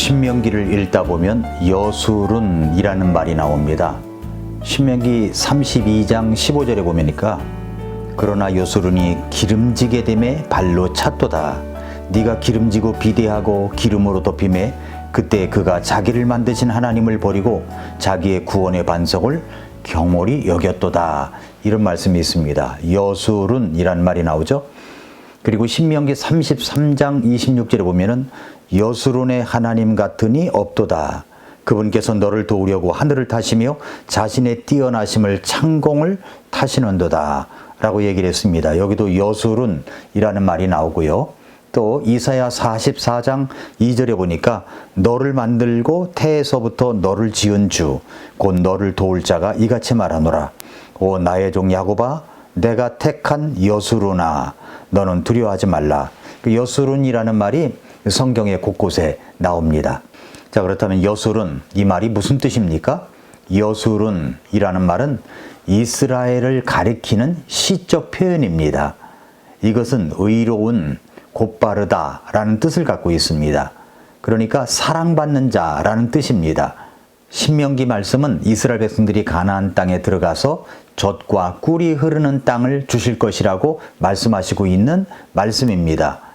신명기를 읽다 보면 여술은이라는 말이 나옵니다. 신명기 32장 15절에 보면니까 그러나 여술은이 기름지게 됨에 발로 찼도다. 네가 기름지고 비대하고 기름으로 덮임에 그때 그가 자기를 만드신 하나님을 버리고 자기의 구원의 반석을 경홀히 여겼도다. 이런 말씀이 있습니다. 여술은이라는 말이 나오죠. 그리고 신명기 33장 26절에 보면은 여수론의 하나님 같으니 없도다. 그분께서 너를 도우려고 하늘을 타시며 자신의 뛰어나심을 창공을 타시는도다. 라고 얘기를 했습니다. 여기도 여술은이라는 말이 나오고요. 또 이사야 44장 2절에 보니까 너를 만들고 태에서부터 너를 지은 주 곧 너를 도울 자가 이같이 말하노라. 오 나의 종 야고바 내가 택한 여수로나 너는 두려워하지 말라. 그 여수론이라는 말이 성경의 곳곳에 나옵니다. 자, 그렇다면 여술은 이 말이 무슨 뜻입니까? 여술은 이라는 말은 이스라엘을 가리키는 시적 표현입니다. 이것은 의로운, 곧바르다 라는 뜻을 갖고 있습니다. 그러니까 사랑받는 자라는 뜻입니다. 신명기 말씀은 이스라엘 백성들이 가나안 땅에 들어가서 젖과 꿀이 흐르는 땅을 주실 것이라고 말씀하시고 있는 말씀입니다.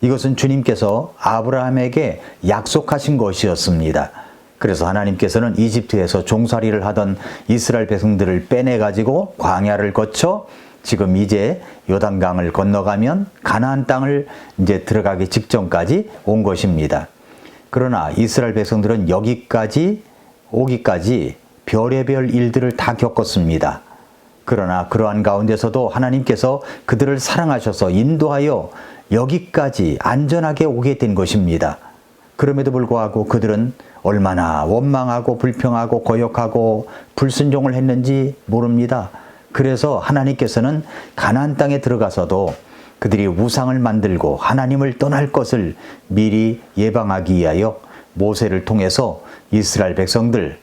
이것은 주님께서 아브라함에게 약속하신 것이었습니다. 그래서 하나님께서는 이집트에서 종살이를 하던 이스라엘 백성들을 빼내 가지고 광야를 거쳐 지금 이제 요단강을 건너가면 가나안 땅을 이제 들어가기 직전까지 온 것입니다. 그러나 이스라엘 백성들은 여기까지 오기까지 별의별 일들을 다 겪었습니다. 그러나 그러한 가운데서도 하나님께서 그들을 사랑하셔서 인도하여 여기까지 안전하게 오게 된 것입니다. 그럼에도 불구하고 그들은 얼마나 원망하고 불평하고 고역하고 불순종을 했는지 모릅니다. 그래서 하나님께서는 가나안 땅에 들어가서도 그들이 우상을 만들고 하나님을 떠날 것을 미리 예방하기 위하여 모세를 통해서 이스라엘 백성들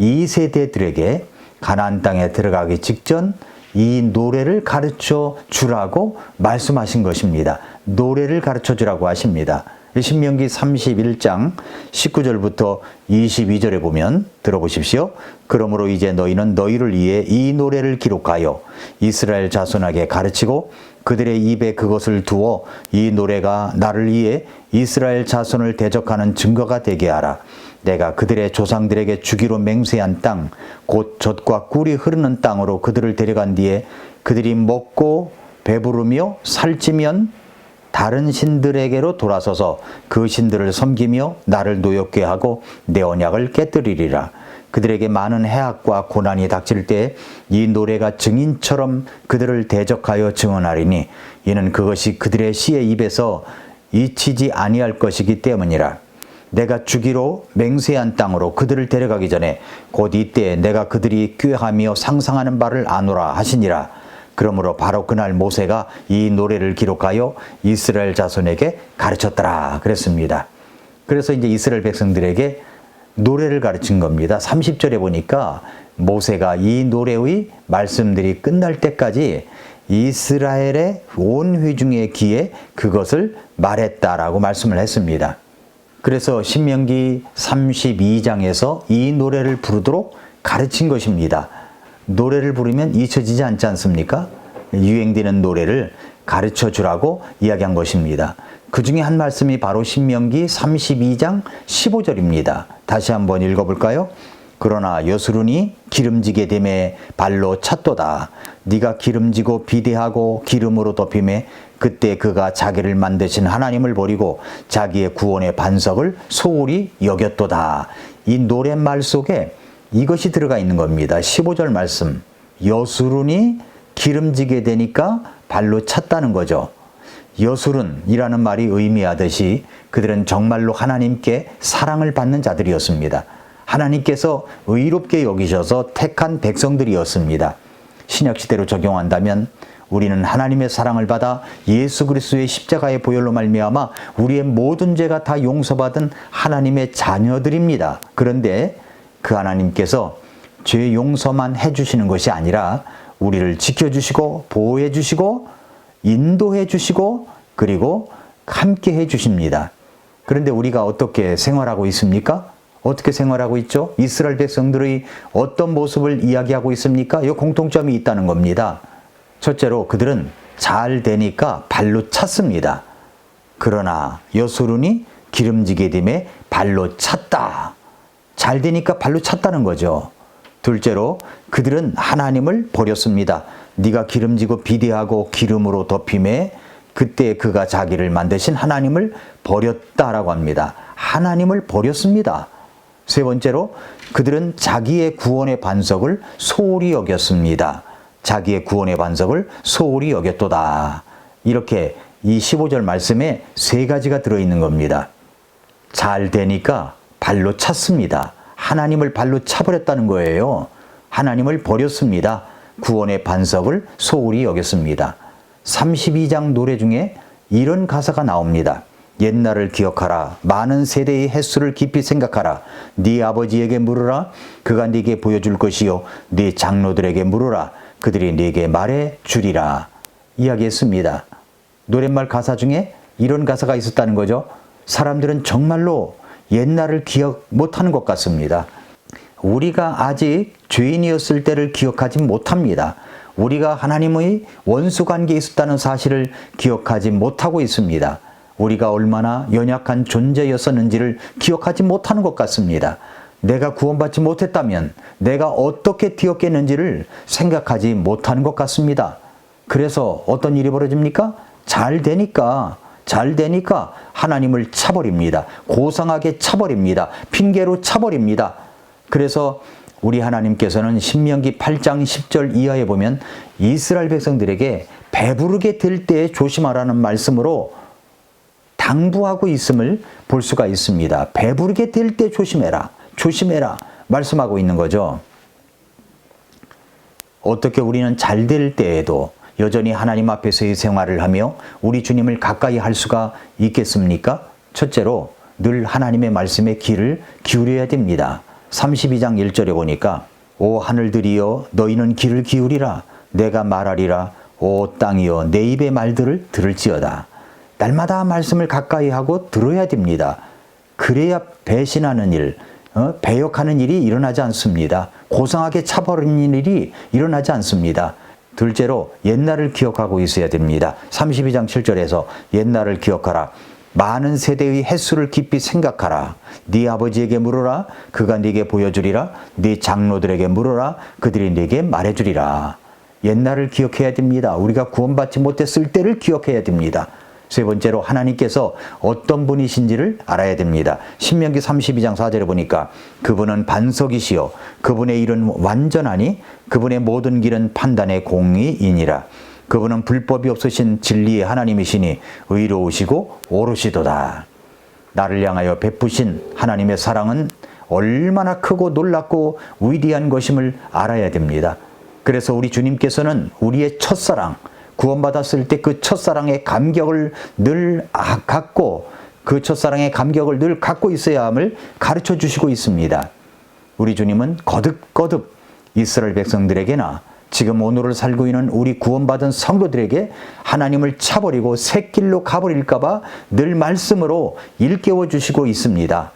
2세대들에게 가나안 땅에 들어가기 직전 이 노래를 가르쳐 주라고 말씀하신 것입니다. 노래를 가르쳐 주라고 하십니다. 신명기 31장 19절부터 22절에 보면 들어보십시오. 그러므로 이제 너희는 너희를 위해 이 노래를 기록하여 이스라엘 자손에게 가르치고 그들의 입에 그것을 두어 이 노래가 나를 위해 이스라엘 자손을 대적하는 증거가 되게 하라. 내가 그들의 조상들에게 주기로 맹세한 땅, 곧 젖과 꿀이 흐르는 땅으로 그들을 데려간 뒤에 그들이 먹고 배부르며 살찌면 다른 신들에게로 돌아서서 그 신들을 섬기며 나를 노엽게 하고 내 언약을 깨뜨리리라. 그들에게 많은 해악과 고난이 닥칠 때이 노래가 증인처럼 그들을 대적하여 증언하리니 이는 그것이 그들의 시의 입에서 잊히지 아니할 것이기 때문이라. 내가 주기로 맹세한 땅으로 그들을 데려가기 전에 곧 이때 내가 그들이 꾀하며 상상하는 바를 아노라 하시니라. 그러므로 바로 그날 모세가 이 노래를 기록하여 이스라엘 자손에게 가르쳤더라 그랬습니다. 그래서 이제 이스라엘 백성들에게 노래를 가르친 겁니다. 30절에 보니까 모세가 이 노래의 말씀들이 끝날 때까지 이스라엘의 온 회중의 귀에 그것을 말했다라고 말씀을 했습니다. 그래서 신명기 32장에서 이 노래를 부르도록 가르친 것입니다. 노래를 부르면 잊혀지지 않지 않습니까? 유행되는 노래를 가르쳐 주라고 이야기한 것입니다. 그 중에 한 말씀이 바로 신명기 32장 15절입니다. 다시 한번 읽어볼까요? 그러나 여수run이 기름지게 됨에 발로 찼도다. 네가 기름지고 비대하고 기름으로 덮임에 그때 그가 자기를 만드신 하나님을 버리고 자기의 구원의 반석을 소홀히 여겼도다. 이 노랫말 속에 이것이 들어가 있는 겁니다. 15절 말씀. 여수run이 기름지게 되니까 발로 찼다는 거죠. 여술은이라는 말이 의미하듯이 그들은 정말로 하나님께 사랑을 받는 자들이었습니다. 하나님께서 의롭게 여기셔서 택한 백성들이었습니다. 신약 시대로 적용한다면 우리는 하나님의 사랑을 받아 예수 그리스도의 십자가의 보혈로 말미암아 우리의 모든 죄가 다 용서받은 하나님의 자녀들입니다. 그런데 그 하나님께서 죄 용서만 해 주시는 것이 아니라 우리를 지켜 주시고 보호해 주시고 인도해 주시고 그리고 함께 해 주십니다. 그런데 우리가 어떻게 생활하고 있습니까? 어떻게 생활하고 있죠? 이스라엘 백성들의 어떤 모습을 이야기하고 있습니까? 이 공통점이 있다는 겁니다. 첫째로 그들은 잘 되니까 발로 찼습니다. 그러나 여수룬이 기름지게 됨에 발로 찼다. 잘 되니까 발로 찼다는 거죠. 둘째로 그들은 하나님을 버렸습니다. 네가 기름지고 비대하고 기름으로 덮임에 그때 그가 자기를 만드신 하나님을 버렸다라고 합니다. 하나님을 버렸습니다. 세 번째로 그들은 자기의 구원의 반석을 소홀히 여겼습니다. 자기의 구원의 반석을 소홀히 여겼도다. 이렇게 이 15절 말씀에 세 가지가 들어있는 겁니다. 잘 되니까 발로 찼습니다. 하나님을 발로 차버렸다는 거예요. 하나님을 버렸습니다. 구원의 반석을 소홀히 여겼습니다. 32장 노래 중에 이런 가사가 나옵니다. 옛날을 기억하라. 많은 세대의 횟수를 깊이 생각하라. 네 아버지에게 물으라. 그가 네게 보여줄 것이요. 네 장로들에게 물으라. 그들이 네게 말해 주리라. 이야기했습니다. 노랫말 가사 중에 이런 가사가 있었다는 거죠. 사람들은 정말로 옛날을 기억 못하는 것 같습니다. 우리가 아직 죄인이었을 때를 기억하지 못합니다. 우리가 하나님의 원수 관계에 있었다는 사실을 기억하지 못하고 있습니다. 우리가 얼마나 연약한 존재였었는지를 기억하지 못하는 것 같습니다. 내가 구원받지 못했다면 내가 어떻게 되었겠는지를 생각하지 못하는 것 같습니다. 그래서 어떤 일이 벌어집니까? 잘 되니까 잘 되니까 하나님을 차버립니다. 고상하게 차버립니다. 핑계로 차버립니다. 그래서 우리 하나님께서는 신명기 8장 10절 이하에 보면 이스라엘 백성들에게 배부르게 될때 조심하라는 말씀으로 당부하고 있음을 볼 수가 있습니다. 배부르게 될 때 조심해라. 조심해라. 말씀하고 있는 거죠. 어떻게 우리는 잘 될 때에도 여전히 하나님 앞에서의 생활을 하며 우리 주님을 가까이 할 수가 있겠습니까? 첫째로 늘 하나님의 말씀에 귀를 기울여야 됩니다. 32장 1절에 보니까 오 하늘들이여 너희는 귀를 기울이라 내가 말하리라 오 땅이여 내 입의 말들을 들을지어다. 날마다 말씀을 가까이 하고 들어야 됩니다. 그래야 배신하는 일, 어? 배역하는 일이 일어나지 않습니다. 고상하게 차버리는 일이 일어나지 않습니다. 둘째로 옛날을 기억하고 있어야 됩니다. 32장 7절에서 옛날을 기억하라. 많은 세대의 횟수를 깊이 생각하라. 네 아버지에게 물어라. 그가 네게 보여주리라. 네 장로들에게 물어라. 그들이 네게 말해주리라. 옛날을 기억해야 됩니다. 우리가 구원받지 못했을 때를 기억해야 됩니다. 세 번째로 하나님께서 어떤 분이신지를 알아야 됩니다. 신명기 32장 4절에 보니까 그분은 반석이시요 그분의 일은 완전하니 그분의 모든 길은 판단의 공의이니라. 그분은 불법이 없으신 진리의 하나님이시니 의로우시고 오르시도다. 나를 향하여 베푸신 하나님의 사랑은 얼마나 크고 놀랍고 위대한 것임을 알아야 됩니다. 그래서 우리 주님께서는 우리의 첫사랑, 구원받았을 때 그 첫사랑의 감격을 늘 아, 갖고 그 첫사랑의 감격을 늘 갖고 있어야 함을 가르쳐 주시고 있습니다. 우리 주님은 거듭거듭 이스라엘 백성들에게나 지금 오늘을 살고 있는 우리 구원받은 성도들에게 하나님을 차버리고 새길로 가버릴까봐 늘 말씀으로 일깨워 주시고 있습니다.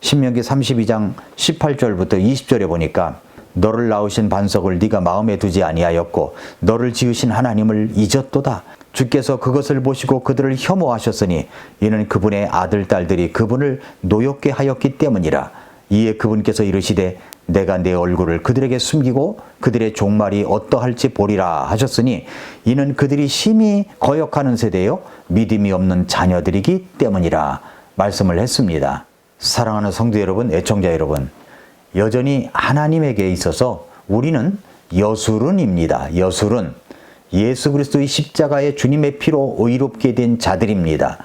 신명기 32장 18절부터 20절에 보니까 너를 낳으신 반석을 네가 마음에 두지 아니하였고 너를 지으신 하나님을 잊었도다. 주께서 그것을 보시고 그들을 혐오하셨으니 이는 그분의 아들 딸들이 그분을 노엽게 하였기 때문이라. 이에 그분께서 이르시되 내가 내 얼굴을 그들에게 숨기고 그들의 종말이 어떠할지 보리라 하셨으니 이는 그들이 심히 거역하는 세대요 믿음이 없는 자녀들이기 때문이라 말씀을 했습니다. 사랑하는 성도 여러분, 애청자 여러분, 여전히 하나님에게 있어서 우리는 여술은입니다. 여술은 예수 그리스도의 십자가의 주님의 피로 의롭게 된 자들입니다.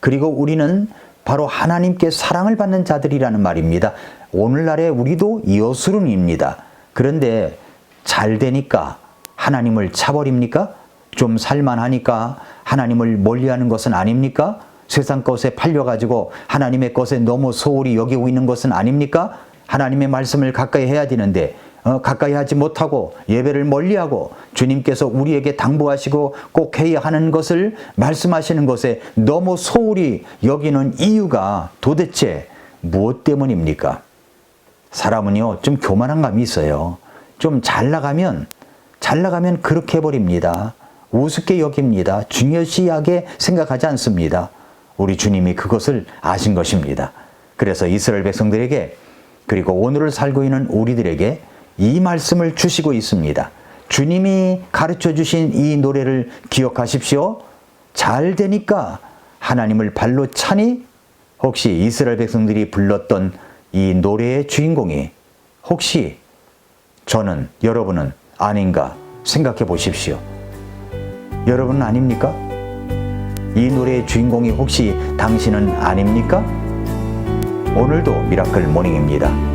그리고 우리는 바로 하나님께 사랑을 받는 자들이라는 말입니다. 오늘날의 우리도 여술은입니다. 그런데 잘 되니까 하나님을 차버립니까? 좀 살만하니까 하나님을 멀리하는 것은 아닙니까? 세상 것에 팔려가지고 하나님의 것에 너무 소홀히 여기고 있는 것은 아닙니까? 하나님의 말씀을 가까이 해야 되는데 어, 가까이 하지 못하고 예배를 멀리하고 주님께서 우리에게 당부하시고 꼭 해야 하는 것을 말씀하시는 것에 너무 소홀히 여기는 이유가 도대체 무엇 때문입니까? 사람은요, 좀 교만한 감이 있어요. 좀 잘 나가면, 잘 나가면 그렇게 해버립니다. 우습게 여깁니다. 중요시하게 생각하지 않습니다. 우리 주님이 그것을 아신 것입니다. 그래서 이스라엘 백성들에게 그리고 오늘을 살고 있는 우리들에게 이 말씀을 주시고 있습니다. 주님이 가르쳐 주신 이 노래를 기억하십시오. 잘 되니까 하나님을 발로 차니 혹시 이스라엘 백성들이 불렀던 이 노래의 주인공이 혹시 저는 여러분은 아닌가 생각해 보십시오. 여러분은 아닙니까? 이 노래의 주인공이 혹시 당신은 아닙니까? 오늘도 미라클 모닝입니다.